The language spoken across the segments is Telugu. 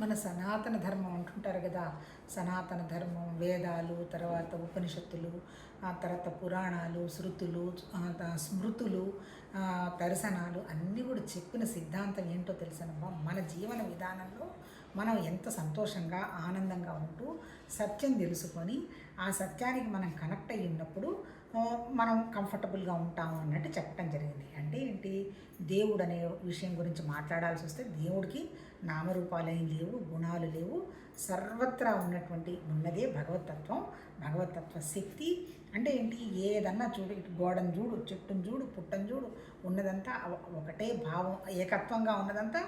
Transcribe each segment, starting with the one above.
మన సనాతన ధర్మం అంటుంటారు కదా. సనాతన ధర్మం వేదాలు తర్వాత ఉపనిషత్తులు ఆ తర్వాత పురాణాలు శృతులు స్మృతులు దర్శనాలు అన్నీ కూడా చెప్పిన సిద్ధాంతం ఏంటో తెలిసినమ్మా మన జీవన విధానంలో మనం ఎంత సంతోషంగా ఆనందంగా ఉంటూ సత్యం తెలుసుకొని ఆ సత్యానికి మనం కనెక్ట్ అయ్యి ఉన్నప్పుడు మనం కంఫర్టబుల్గా ఉంటాము అన్నట్టు చెప్పడం జరిగింది. అంటే ఏంటి? దేవుడు అనే విషయం గురించి మాట్లాడాల్సి వస్తే దేవుడికి నామరూపాలు ఏం లేవు గుణాలు లేవు. సర్వత్రా ఉన్నటువంటి ఉన్నదే భగవతత్వం భగవతత్వ శక్తి. అంటే ఏంటి? ఏదన్నా చూడు ఇటు గోడను చూడు చెట్టును చూడు పుట్టను చూడు ఉన్నదంతా ఒకటే భావం ఏకత్వంగా ఉన్నదంతా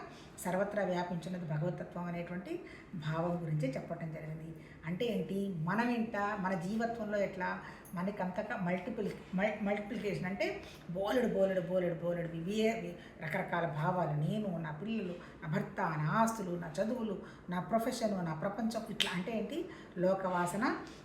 సర్వత్రా వ్యాపించినది భగవతత్వం అనేటువంటి భావం గురించి చెప్పటం జరిగింది. అంటే ఏంటి? మనం ఇంట మన జీవత్వంలో ఎట్లా? మనకంతగా మల్టిపుల్ మల్ మల్టిప్లికేషన్ అంటే బోలెడు బోలెడు బోలెడు బోలెడు వివే రకరకాల భావాలు. నేను నా పిల్లలు నా భర్త నా ఆస్తులు నా చదువులు నా ప్రొఫెషను నా ప్రపంచం ఇట్లా అంటే ఏంటి? లోకవాసన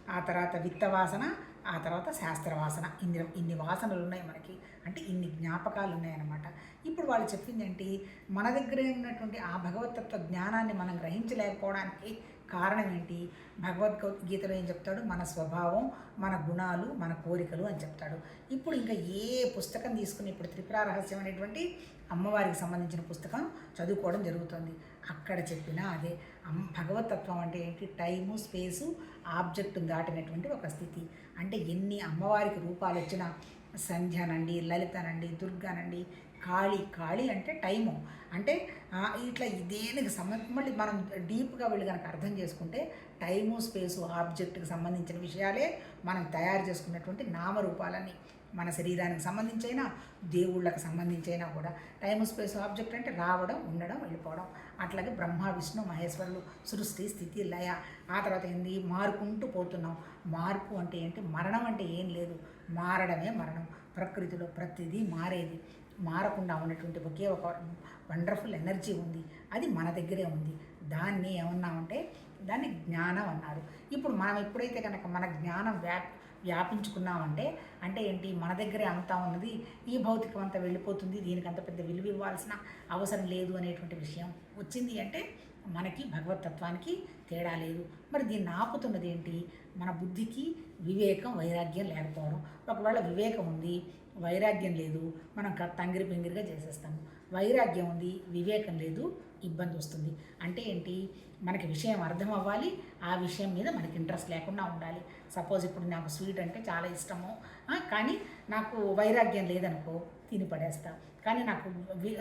ఆ తర్వాత విత్తవాసన ఆ తర్వాత శాస్త్రవాసన. ఇన్ని ఇన్ని వాసనలు ఉన్నాయి మనకి. అంటే ఇన్ని జ్ఞాపకాలు ఉన్నాయన్నమాట. ఇప్పుడు వాళ్ళు చెప్పింది ఏంటి? మన దగ్గర ఉన్నటువంటి ఆ భగవతత్వ జ్ఞానాన్ని మనం గ్రహించలేకపోవడానికి కారణం ఏంటి భగవద్గీతలో ఏం చెప్తాడు? మన స్వభావం మన గుణాలు మన కోరికలు అని చెప్తాడు. ఇప్పుడు ఇంకా ఏ పుస్తకం తీసుకుని ఇప్పుడు త్రిపుర రహస్యం అనేటువంటి అమ్మవారికి సంబంధించిన పుస్తకం చదువుకోవడం జరుగుతుంది. అక్కడ చెప్పిన అదే. అమ్ భగవతత్వం అంటే ఏంటి? టైము స్పేసు ఆబ్జెక్టు దాటినటువంటి ఒక స్థితి. అంటే ఎన్ని అమ్మవారికి రూపాలు వచ్చినా సంధ్యనండి లలితనండి దుర్గానండి ఖాళీ ఖాళీ అంటే టైము. అంటే ఇట్లా దేనికి సంబంధించి మళ్ళీ మనం డీప్గా వెళ్ళి కనుక అర్థం చేసుకుంటే టైము స్పేసు ఆబ్జెక్ట్కి సంబంధించిన విషయాలే మనం తయారు చేసుకున్నటువంటి నామరూపాలని మన శరీరానికి సంబంధించైనా దేవుళ్ళకి సంబంధించైనా కూడా. టైము స్పేస్ ఆబ్జెక్ట్ అంటే రావడం ఉండడం వెళ్ళిపోవడం. అట్లాగే బ్రహ్మ విష్ణు మహేశ్వరులు సృష్టి స్థితి లయ. ఆ తర్వాత ఏంది? మారుకుంటూ పోతున్నాం. మార్పు అంటే ఏంటి? మరణం అంటే ఏం లేదు. మారడమే మరణం. ప్రకృతిలో ప్రతిదీ మారేది. మారకుండా ఉన్నటువంటి ఒకే ఒక వండర్ఫుల్ ఎనర్జీ ఉంది. అది మన దగ్గరే ఉంది. దాన్ని ఏమన్నామంటే దాన్ని జ్ఞానం అన్నారు. ఇప్పుడు మనం ఎప్పుడైతే కనుక మన జ్ఞానం వ్యాప్ వ్యాపించుకున్నామంటే అంటే ఏంటి? మన దగ్గరే అంతా ఉన్నది. ఈ భౌతికం అంతా వెళ్ళిపోతుంది. దీనికి అంత పెద్ద విలువ ఇవ్వాల్సిన అవసరం లేదు అనేటువంటి విషయం వచ్చింది అంటే మనకి భగవతత్వానికి తేడా లేదు. మరి దీన్ని ఆపుతున్నది ఏంటి మన బుద్ధికి వివేకం వైరాగ్యం లేకపోవడం. ఒకవేళ వివేకం ఉంది వైరాగ్యం లేదు మనం తంగిరి పింగిరిగా చేసేస్తాము. వైరాగ్యం ఉంది వివేకం లేదు ఇబ్బంది వస్తుంది. అంటే ఏంటి? మనకి విషయం అర్థం అవ్వాలి ఆ విషయం మీద మనకి ఇంట్రెస్ట్ లేకుండా ఉండాలి. సపోజ్ ఇప్పుడు నాకు స్వీట్ అంటే చాలా ఇష్టము. కానీ నాకు వైరాగ్యం లేదనుకో తిని పడేస్తా. కానీ నాకు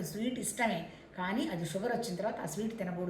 స్వీట్ ఇష్టమే. కానీ అది షుగర్ వచ్చిన తర్వాత ఆ స్వీట్ తినకూడదు.